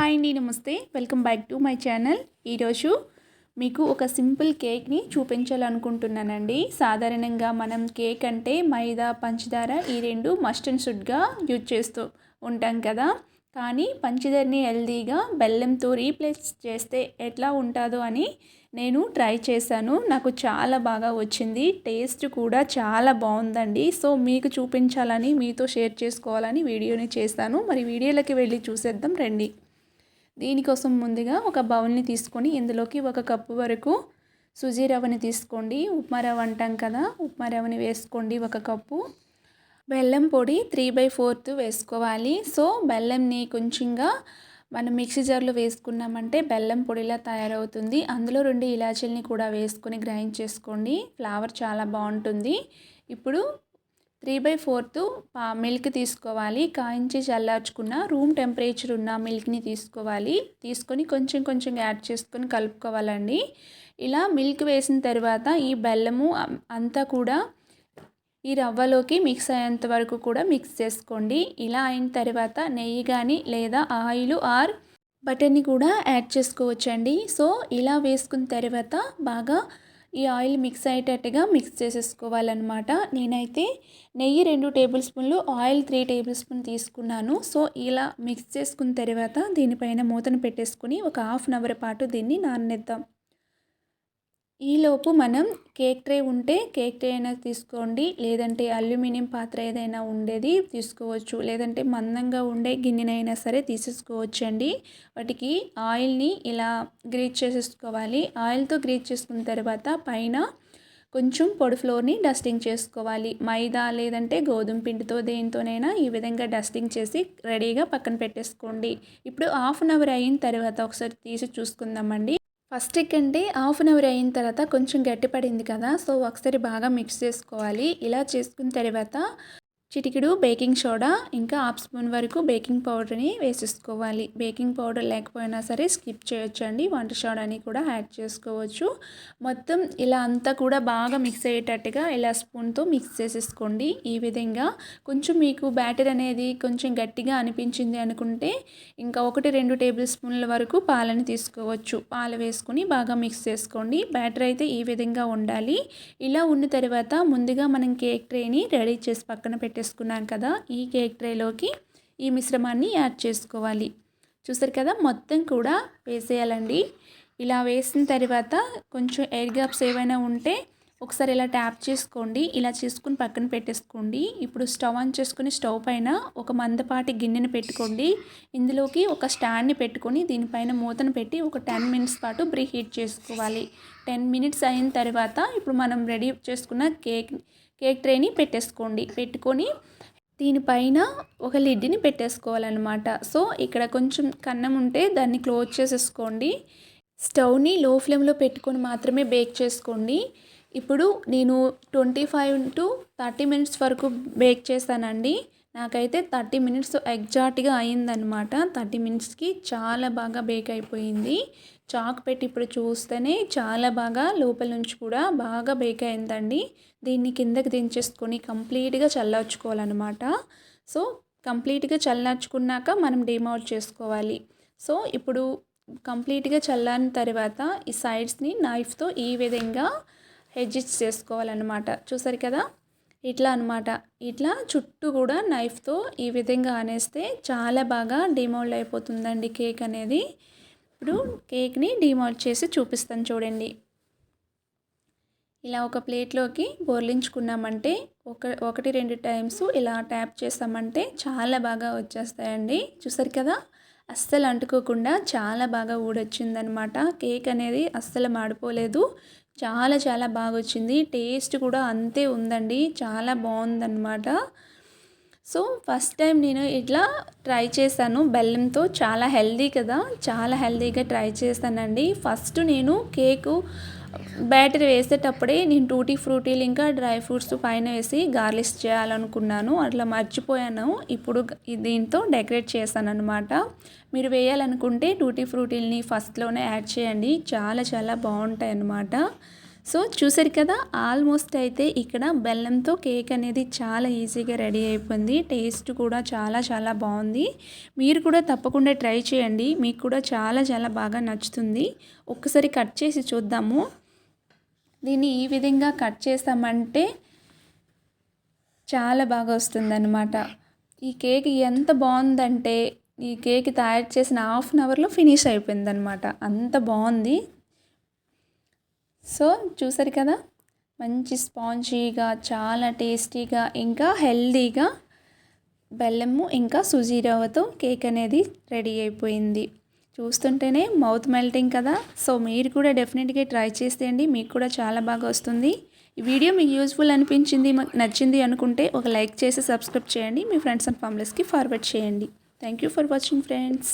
Hi అండి నమస్తే. Welcome back to my channel. ఈరోజు మీకు ఒక సింపుల్ కేక్ని చూపించాలనుకుంటున్నానండి. సాధారణంగా మనం కేక్ అంటే మైదా పంచదార ఈ రెండు మస్ట్ అండ్ షుడ్గా యూజ్ చేస్తూ ఉంటాం కదా. కానీ పంచదారని హెల్దీగా బెల్లంతో రీప్లేస్ చేస్తే ఎట్లా ఉంటుందో అని నేను ట్రై చేశాను. నాకు చాలా బాగా వచ్చింది. టేస్ట్ కూడా చాలా బాగుందండి. సో మీకు చూపించాలని మీతో షేర్ చేసుకోవాలని వీడియోని చేశాను. మరి వీడియోలోకి వెళ్ళి చూసేద్దాం రండి. దీనికోసం ముందుగా ఒక బౌల్ని తీసుకొని ఇందులోకి ఒక కప్పు వరకు సుజీ రవ్వని తీసుకోండి. ఉప్మా రవ్వ అంటాం కదా ఉప్మా రవ్వని వేసుకోండి ఒక కప్పు. బెల్లం పొడి త్రీ బై ఫోర్త్ వేసుకోవాలి. సో బెల్లంని కొంచెంగా మనం మిక్సీ జార్లో వేసుకున్నామంటే బెల్లం పొడిలా తయారవుతుంది. అందులో రెండు ఇలాచీలని కూడా వేసుకొని గ్రైండ్ చేసుకోండి. ఫ్లేవర్ చాలా బాగుంటుంది. ఇప్పుడు త్రీ బై ఫోర్త్ మిల్క్ తీసుకోవాలి. కాయించి చల్లార్చుకున్న రూమ్ టెంపరేచర్ ఉన్న మిల్క్ని తీసుకోవాలి. తీసుకొని కొంచెం కొంచెం యాడ్ చేసుకొని కలుపుకోవాలండి. ఇలా మిల్క్ వేసిన తర్వాత ఈ బెల్లము అంతా కూడా ఈ రవ్వలోకి మిక్స్ అయ్యేంత వరకు కూడా మిక్స్ చేసుకోండి. ఇలా అయిన తర్వాత నెయ్యి కానీ లేదా ఆయిల్ ఆర్ బటర్ని కూడా యాడ్ చేసుకోవచ్చండి. సో ఇలా వేసుకున్న తర్వాత బాగా ఈ ఆయిల్ మిక్స్ అయ్యేటట్టుగా మిక్స్ చేసేసుకోవాలన్నమాట. నేనైతే నెయ్యి రెండు టేబుల్ స్పూన్లు ఆయిల్ త్రీ టేబుల్ స్పూన్ తీసుకున్నాను. సో ఇలా మిక్స్ చేసుకున్న తర్వాత దీనిపైన మూతను పెట్టేసుకుని ఒక హాఫ్ అన్ అవర్ పాటు దీన్ని నాననిద్దాం. ఈలోపు మనం కేక్ ట్రే ఉంటే కేక్ ట్రే అయినా తీసుకోండి. లేదంటే అల్యూమినియం పాత్ర ఏదైనా ఉండేది తీసుకోవచ్చు. లేదంటే మందంగా ఉండే గిన్నెనైనా సరే తీసేసుకోవచ్చు అండి వాటికి ఆయిల్ని ఇలా గ్రీజ్ చేసేసుకోవాలి. ఆయిల్తో గ్రీజ్ చేసుకున్న తర్వాత పైన కొంచెం పొడి ఫ్లోర్ని డస్టింగ్ చేసుకోవాలి. మైదా లేదంటే గోధుమ పిండితో దేనితోనైనా ఈ విధంగా డస్టింగ్ చేసి రెడీగా పక్కన పెట్టేసుకోండి. ఇప్పుడు హాఫ్ అన్ అవర్ అయిన తర్వాత ఒకసారి తీసి చూసుకుందామండి. ఫస్ట్ ఎక్కండి హాఫ్ అన్ అవర్ అయిన తర్వాత కొంచెం గట్టిపడింది కదా సో ఒకసారి బాగా మిక్స్ చేసుకోవాలి. ఇలా చేసుకున్న తర్వాత చిటికెడు బేకింగ్ సోడా ఇంకా హాఫ్ స్పూన్ వరకు బేకింగ్ పౌడర్ని వేసేసుకోవాలి. బేకింగ్ పౌడర్ లేకపోయినా సరే స్కిప్ చేయొచ్చు అండి వంట సోడాని కూడా యాడ్ చేసుకోవచ్చు. మొత్తం ఇలా అంతా కూడా బాగా మిక్స్ అయ్యేటట్టుగా ఇలా స్పూన్తో మిక్స్ చేసేసుకోండి. ఈ విధంగా కొంచెం మీకు బ్యాటర్ అనేది కొంచెం గట్టిగా అనిపించింది అనుకుంటే ఇంకా ఒకటి రెండు టేబుల్ స్పూన్ల వరకు పాలని తీసుకోవచ్చు. పాలు వేసుకొని బాగా మిక్స్ చేసుకోండి. బ్యాటర్ అయితే ఈ విధంగా ఉండాలి. ఇలా ఉన్న తర్వాత ముందుగా మనం కేక్ ట్రేని రెడీ చేసి పక్కన పెట్టి పెట్టేసుకున్నాం కదా ఈ కేక్ ట్రేలోకి ఈ మిశ్రమాన్ని యాడ్ చేసుకోవాలి. చూసారు కదా మొత్తం కూడా వేసేయాలండి. ఇలా వేసిన తర్వాత కొంచెం ఎయిర్ గ్యాప్స్ ఏవైనా ఉంటే ఒకసారి ఇలా ట్యాప్ చేసుకోండి. ఇలా చేసుకుని పక్కన పెట్టేసుకోండి. ఇప్పుడు స్టవ్ ఆన్ చేసుకుని స్టవ్ పైన ఒక మందపాటి గిన్నెను పెట్టుకోండి. ఇందులోకి ఒక స్టాండ్ని పెట్టుకొని దీనిపైన మూతను పెట్టి ఒక టెన్ మినిట్స్ పాటు బ్రీ హీట్ చేసుకోవాలి. టెన్ మినిట్స్ అయిన తర్వాత ఇప్పుడు మనం రెడీ చేసుకున్న కేక్ కేక్ ట్రేని పెట్టేసుకోండి. పెట్టుకొని దీనిపైన ఒక లిడ్ని పెట్టేసుకోవాలన్నమాట. సో ఇక్కడ కొంచెం కన్నం ఉంటే దాన్ని క్లోజ్ చేసేసుకోండి. స్టవ్ని లో ఫ్లేమ్లో పెట్టుకొని మాత్రమే బేక్ చేసుకోండి. ఇప్పుడు నేను twenty five to thirty minutes వరకు బేక్ చేశానండి. నాకైతే థర్టీ మినిట్స్ ఎగ్జాక్ట్గా అయిందనమాట థర్టీ మినిట్స్కి చాలా బాగా బేక్ అయిపోయింది. చాక్ పెట్టి ఇప్పుడు చూస్తేనే చాలా బాగా లోపల నుంచి కూడా బాగా బేక్ అయిందండి. దీన్ని కిందకి దించేసుకొని కంప్లీట్గా చల్లార్చుకోవాలన్నమాట. సో కంప్లీట్గా చల్లార్చుకున్నాక మనం డిమౌట్ చేసుకోవాలి. సో ఇప్పుడు కంప్లీట్గా చల్లారిన తర్వాత ఈ సైడ్స్ని నైఫ్తో ఈ విధంగా హెడ్జిస్ చేసుకోవాలన్నమాట. చూసారు కదా? ఇట్లా అనమాట ఇట్లా చుట్టూ కూడా నైఫ్తో ఈ విధంగా అనేస్తే చాలా బాగా డిమౌల్డ్ అయిపోతుందండి కేక్ అనేది. ఇప్పుడు కేక్ని డిమోల్డ్ చేసి చూపిస్తాను చూడండి. ఇలా ఒక ప్లేట్లోకి బోర్లించుకున్నామంటే ఒక ఒకటి రెండు టైమ్స్ ఇలా ట్యాప్ చేస్తామంటే చాలా బాగా వచ్చేస్తాయండి. చూసారు కదా? అస్సలు అంటుకోకుండా చాలా బాగా ఊడొచ్చిందనమాట. కేక్ అనేది అస్సలు మాడిపోలేదు. చాలా చాలా బాగా వచ్చింది టేస్ట్ కూడా అంతే ఉందండి. చాలా బాగుందన్నమాట సో ఫస్ట్ టైం నేను ఇట్లా ట్రై చేశాను. బెల్లంతో చాలా హెల్దీ కదా చాలా హెల్దీగా ట్రై చేశానండి. ఫస్ట్ నేను కేకు బ్యాటరీ వేసేటప్పుడే నేను టూటీ ఫ్రూటీలు ఇంకా డ్రై ఫ్రూట్స్ పైన వేసి గార్లిష్ చేయాలనుకున్నాను. అట్లా మర్చిపోయాను. ఇప్పుడు దీంతో డెకరేట్ చేశాను అనమాట మీరు వేయాలనుకుంటే టూటీ ఫ్రూటీల్ని ఫస్ట్లోనే యాడ్ చేయండి. చాలా చాలా బాగుంటాయి అన్నమాట సో చూసారు కదా ఆల్మోస్ట్ అయితే ఇక్కడ బెల్లంతో కేక్ అనేది చాలా ఈజీగా రెడీ అయిపోయింది. టేస్ట్ కూడా చాలా చాలా బాగుంది. మీరు కూడా తప్పకుండా ట్రై చేయండి. మీకు కూడా చాలా చాలా బాగా నచ్చుతుంది. ఒక్కసారి కట్ చేసి చూద్దాము. దీన్ని ఈ విధంగా కట్ చేస్తామంటే చాలా బాగా వస్తుందన్నమాట. ఈ కేక్ ఎంత బాగుందంటే ఈ కేక్ తయారు చేసిన హాఫ్ అన్ అవర్లో ఫినిష్ అయిపోయిందనమాట అంత బాగుంది. సో చూసారు కదా మంచి స్పాంజీగా చాలా టేస్టీగా ఇంకా హెల్దీగా బెల్లము ఇంకా సుజీ రవ్వతో కేక్ అనేది రెడీ అయిపోయింది. చూస్తుంటేనే మౌత్ మెల్టింగ్ కదా. సో మీరు కూడా డెఫినెట్గా ట్రై చేసేయండి మీకు కూడా చాలా బాగా వస్తుంది. ఈ వీడియో మీకు యూస్ఫుల్ అనిపించింది మాకు నచ్చింది అనుకుంటే ఒక లైక్ చేసి సబ్స్క్రైబ్ చేయండి మీ ఫ్రెండ్స్ అండ్ ఫ్యామిలీస్కి ఫార్వర్డ్ చేయండి. Thank you for watching friends.